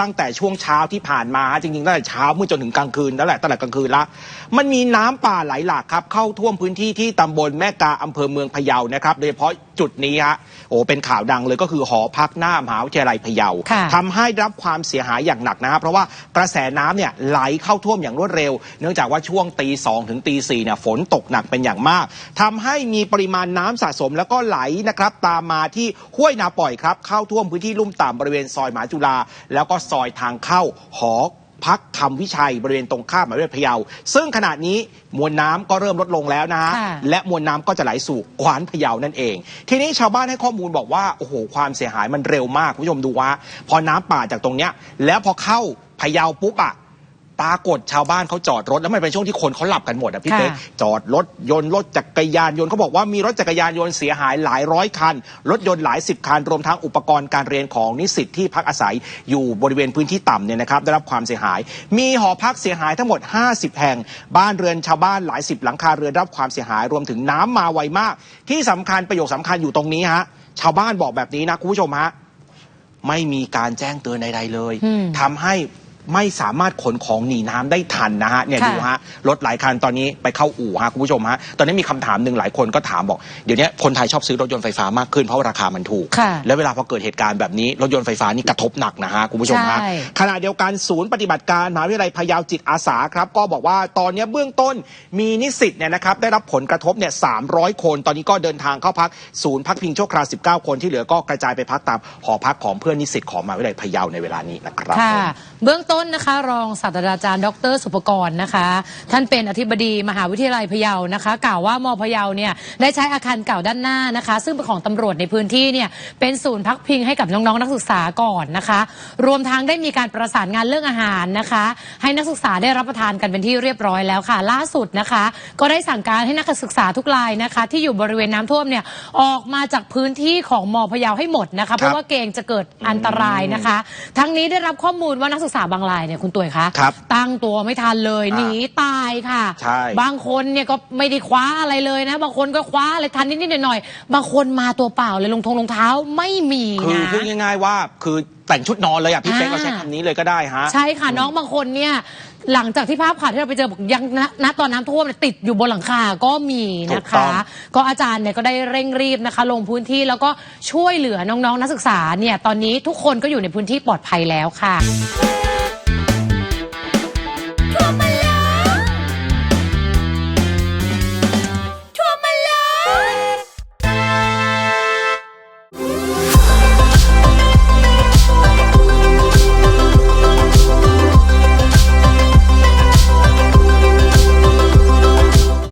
ตั้งแต่ช่วงเช้าที่ผ่านมาจริงๆตั้งแต่เช้ามืดจนถึงกลางคืนนั่นแหละตั้งแต่กลางคืนละมันมีน้ำป่าไหลหลากครับ เข้าท่วมพื้นที่ที่ตำบลแม่กาอำเภอเมืองพะเยานะครับโดยเฉพาะจุดนี้ฮะโอ้เป็นข่าวดังเลยก็คือหอพักหน้ามหาวิทยาลัยพะเยาค่ะทำให้ได้รับความเสียหายอย่างหนักนะครับเพราะว่ากระแสน้ำเนี่ยไหลเข้าท่วมอย่างรวดเร็ว เนื่องจากว่าช่วงตีสองถึงตีสี่เนี่ยฝนตกหนักเป็นอย่างมากทำให้มีปริมาณน้ำสะสมแล้วก็ไหลนะครับตามมาที่ห้วยนาปล่อยครับเข้าท่วมพื้นที่ลุ่มต่ำบริเวณซอยหมหาจุฬาแล้วก็ซอยทางเข้าหอพักธรรมวิชัยบริเวณตรงข้ามมหาวิทยาลัยพะเยา ซึ่งขณะนี้มวลน้ำก็เริ่มลดลงแล้วนะฮะค่ะและมวลน้ำก็จะไหลสู่ขวานพะเยานั่นเอง ทีนี้ชาวบ้านให้ข้อมูลบอกว่าโอ้โหความเสียหายมันเร็วมากคุณผู้ชมดูว่า พอน้ำป่าจากตรงเนี้ยแล้วพอเข้าพะเยาปุ๊บอะ ปรากฏชาวบ้านเขาจอดรถแล้วมันเป็นช่วงที่คนเขาหลับกันหมดอะพี่ค่ะเป๊กจอดรถยนต์รถจักรยานยนต์เขาบอกว่ามีรถจักรยานยนต์เสียหายหลายร้อยคัน รถยนต์หลายสิบคัน รวมทั้งอุปกรณ์การเรียนของนิสิตที่พักอาศัยอยู่บริเวณพื้นที่ต่ำเนี่ยนะครับได้รับความเสียหาย มีหอพักเสียหายทั้งหมด 50 แห่ง บ้านเรือนชาวบ้านหลายสิบหลังคาเรือนได้รับความเสียหายรวมถึงน้ำมาไวมาก ที่สำคัญประโยคสำคัญอยู่ตรงนี้ฮะชาวบ้านบอกแบบนี้นะคุณผู้ชมฮะ ไม่มีการแจ้งเตือนใดๆเลยอืม ทำให้ ไม่สามารถขนของหนีน้ำได้ทันนะฮะเนี่ยค่ะดูฮะรถหลายคันตอนนี้ไปเข้าอู่ฮะคุณผู้ชมฮะตอนนี้มีคำถามหนึ่งหลายคนก็ถามบอกเดี๋ยวนี้คนไทยชอบซื้อรถยนต์ไฟฟ้ามากขึ้นเพราะว่าราคามันถูกค่ะแล้วเวลาพอเกิดเหตุการณ์แบบนี้รถยนต์ไฟฟ้านี่กระทบหนักนะฮะคุณผู้ชมฮะใช่ขณะเดียวกันศูนย์ปฏิบัติการมหาวิทยาลัยพะเยาจิตอาสาครับก็บอกว่าตอนนี้เบื้องต้นมีนิสิตเนี่ยนะครับได้รับผลกระทบเนี่ย300คน ตอนนี้ก็เดินทางเข้าพักศูนย์พักพิงชั่วคราว19 คนที่เหลือก็กระจายไปพักตามหอพักของเพื่อนนิสิตของมหาวิทยาลัยพะเยาในเวลานี้นะครับค่ะผมเบื้องต้น้นนะคะ รองศาสตราจารย์ ดร สุภกรนะคะ ท่านเป็นอธิบดีมหาวิทยาลัยพะเยานะคะ กล่าวว่ามพะเยาเนี่ยได้ใช้อาคารเก่าด้านหน้านะคะ ซึ่งเป็นของตำรวจในพื้นที่เนี่ยเป็นศูนย์พักพิงให้กับน้องๆนักศึกษาก่อนนะคะ รวมทั้งได้มีการประสานงานเรื่องอาหารนะคะ ให้นักศึกษาได้รับประทานกันเป็นที่เรียบร้อยแล้วค่ะ ล่าสุดนะคะ ก็ได้สั่งการให้นักศึกษาทุกรายนะคะ ที่อยู่บริเวณน้ำท่วมเนี่ยออกมาจากพื้นที่ของมพะเยาให้หมดนะคะ เพราะว่าเกรงจะเกิดอันตรายนะคะ ทั้งนี้ได้รับข้อมูลว่านักศึกษาบางรายเนี่ยคุณตุ๋ยคะครับตั้งตัวไม่ทันเลยอ่าหนีตายค่ะ ใช่บางคนเนี่ยก็ไม่ได้คว้าอะไรเลยนะ บางคนก็คว้าอะไรทันนิดๆหน่อยๆบางคนมาตัวเปล่าเลยลงทงรองเท้าไม่มีคือนะ พูดง่าย ๆ ว่าคือแต่งชุดนอนเลยอะพี่เป๊กอ่า เราใช้คำนี้เลยก็ได้ฮะ ใช่ค่ะน้องบางคนเนี่ยหลังจากที่ภาพข่าวที่เราไปเจอบอกยังณณตอนน้ำท่วมเนี่ยติดอยู่บนหลังคาก็มีนะถูกต้อคะงก็อาจารย์เนี่ยก็ได้เร่งรีบนะคะ ลงพื้นที่แล้วก็ช่วยเหลือน้องๆนักศึกษาเนี่ยตอนนี้ทุกคนก็อยู่ในพื้นที่ปลอดภัยแล้วค่ะทั่วไป